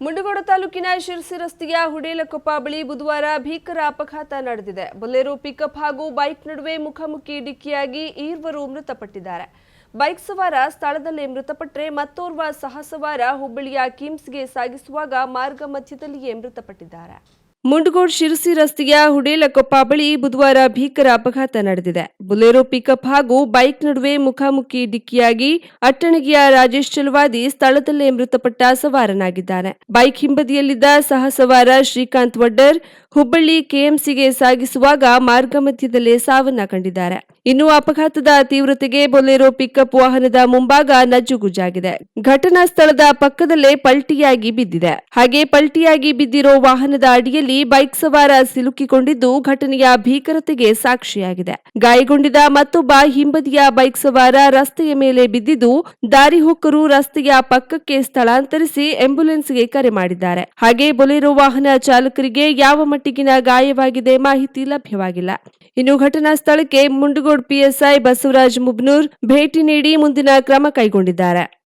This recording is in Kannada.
ಮುಂಡಗೋಡ ತಾಲೂಕಿನ ಶಿರಸಿ ರಸ್ತೆಯ ಹುಡೇಲಕೊಪ್ಪ ಬಳಿ ಬುಧವಾರ ಭೀಕರ ಅಪಘಾತ ನಡೆದಿದೆ. ಬೊಲೆರೋ ಪಿಕಪ್ ಹಾಗೂ ಬೈಕ್ ನಡುವೆ ಮುಖಾಮುಖಿ ಡಿಕ್ಕಿಯಾಗಿ ಈರ್ವರು ಮೃತಪಟ್ಟಿದ್ದಾರೆ. ಬೈಕ್ ಸವಾರ ಸ್ಥಳದಲ್ಲೇ ಮೃತಪಟ್ಟರೆ ಮತ್ತೋರ್ವ ಸಹ ಸವಾರ ಹುಬ್ಬಳ್ಳಿಯ ಕಿಮ್ಸ್ಗೆ ಸಾಗಿಸುವಾಗ ಮಾರ್ಗ ಮಧ್ಯದಲ್ಲಿಯೇ ಮೃತಪಟ್ಟಿದ್ದಾರೆ. ಮುಂಡಗೋಡ್ ಶಿರಸಿ ರಸ್ತೆಯ ಹುಡೇಲಕೊಪ್ಪ ಬಳಿ ಬುಧವಾರ ಭೀಕರ ಅಪಘಾತ ನಡೆದಿದೆ. ಬುಲೆರೋ ಪಿಕಪ್ ಹಾಗೂ ಬೈಕ್ ನಡುವೆ ಮುಖಾಮುಖಿ ಡಿಕ್ಕಿಯಾಗಿ ಅಟ್ಟಣಗಿಯ ರಾಜೇಶ್ ಚಲವಾದಿ ಸ್ಥಳದಲ್ಲೇ ಮೃತಪಟ್ಟ ಸವಾರನಾಗಿದ್ದಾನೆ. ಬೈಕ್ ಹಿಂಬದಿಯಲ್ಲಿದ್ದ ಸಹಸವಾರ ಶ್ರೀಕಾಂತ್ ವಡ್ಡರ್ ಹುಬ್ಬಳ್ಳಿ ಕೆಎಂಸಿಗೆ ಸಾಗಿಸುವಾಗ ಮಾರ್ಗ ಮಧ್ಯದಲ್ಲೇ ಸಾವನ್ನ ಕಂಡಿದ್ದಾರೆ. ಇನ್ನು ಅಪಘಾತದ ತೀವ್ರತೆಗೆ ಬೊಲೆರೋ ಪಿಕಪ್ ವಾಹನದ ಮುಂಭಾಗ ನಜ್ಜುಗುಜ್ಜಾಗಿದೆ. ಘಟನಾ ಸ್ಥಳದ ಪಕ್ಕದಲ್ಲೇ ಪಲ್ಟಿಯಾಗಿ ಬಿದ್ದಿದೆ. ಹಾಗೆ ಪಲ್ಟಿಯಾಗಿ ಬಿದ್ದಿರೋ ವಾಹನದ ಅಡಿಯಲ್ಲಿ ಬೈಕ್ ಸವಾರ ಸಿಲುಕಿಕೊಂಡಿದ್ದು ಘಟನೆಯ ಭೀಕರತೆಗೆ ಸಾಕ್ಷಿಯಾಗಿದೆ. ಗಾಯಗೊಂಡಿದ್ದ ಮತ್ತೊಬ್ಬ ಹಿಂಬದಿಯ ಬೈಕ್ ಸವಾರ ರಸ್ತೆಯ ಮೇಲೆ ಬಿದ್ದಿದ್ದು, ದಾರಿ ಹೋಕರು ರಸ್ತೆಯ ಪಕ್ಕಕ್ಕೆ ಸ್ಥಳಾಂತರಿಸಿ ಆಂಬ್ಯುಲೆನ್ಸ್ಗೆ ಕರೆ ಮಾಡಿದ್ದಾರೆ. ಹಾಗೆ ಬೊಲೆರೋ ವಾಹನ ಚಾಲಕರಿಗೆ ಯಾವ ಮಟ್ಟಿಗಿನ ಗಾಯವಾಗಿದೆ ಮಾಹಿತಿ ಲಭ್ಯವಾಗಿಲ್ಲ. ಇನ್ನು ಘಟನಾ ಸ್ಥಳಕ್ಕೆ ಮುಂಡಗೋಡ್ ಪಿಎಸ್ಐ ಬಸವರಾಜ್ ಮುಬ್ನೂರ್ ಭೇಟಿ ನೀಡಿ ಮುಂದಿನ ಕ್ರಮ ಕೈಗೊಂಡಿದ್ದಾರೆ.